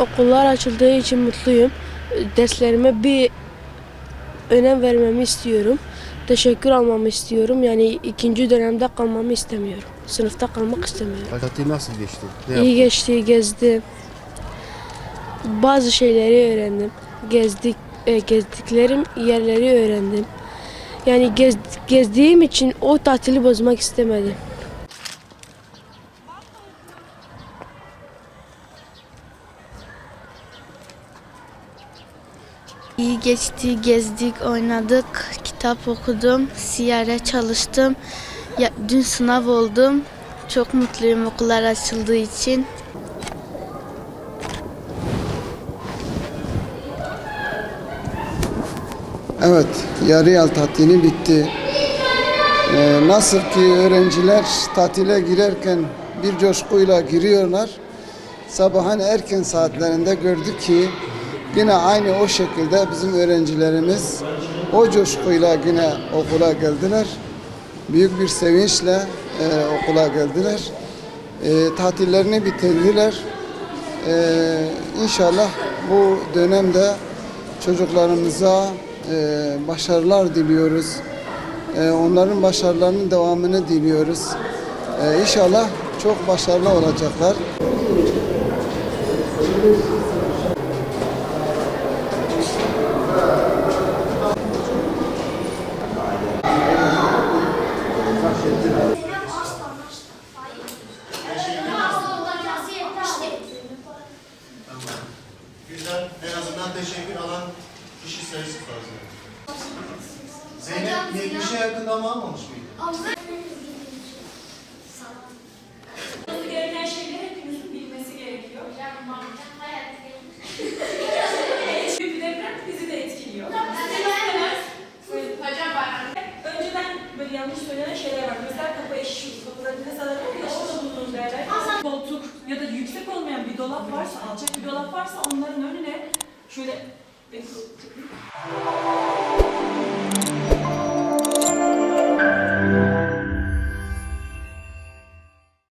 Okullar açıldığı için mutluyum. Derslerime bir önem vermemi istiyorum. Teşekkür almamı istiyorum. Yani ikinci dönemde kalmamı istemiyorum. Sınıfta kalmak istemiyorum. Tatil nasıl geçti? Ne İyi yaptın? geçti, gezdim. Bazı şeyleri öğrendim. Gezdik, e, gezdiklerim yerleri öğrendim. Yani gez, gezdiğim için o tatili bozmak istemedim. İyi geçti, gezdik, oynadık, kitap okudum, siyare çalıştım. Ya, dün sınav oldum. Çok mutluyum okullar açıldığı için. Evet, yarı yıl tatili bitti. Ee, nasıl ki öğrenciler tatile girerken bir coşkuyla giriyorlar. Sabahın erken saatlerinde gördük ki yine aynı o şekilde bizim öğrencilerimiz o coşkuyla yine okula geldiler. Büyük bir sevinçle e, okula geldiler. E, tatillerini bitirdiler. Ee, inşallah bu dönemde çocuklarımıza e, başarılar diliyoruz. E, onların başarılarının devamını diliyoruz. E, inşallah çok başarılı olacaklar. Güzel. En azından teşekkür alan kişi sayısı fazla. Zeynep 70'e yakın ama almamış mıydı? Olması gereken şeyleri hepimizin bilmesi gerekiyor. Büyük bir deprem bizi de etkiliyor. Önceden böyle yanlış söylenen şeyler var. Mesela kapı eşi, kapıların kasaları var ya, orada bulunduğunuz yerler. Koltuk ya da yüksek olmayan bir dolap varsa, alçak bir dolap varsa onların önüne şöyle Tem tudo.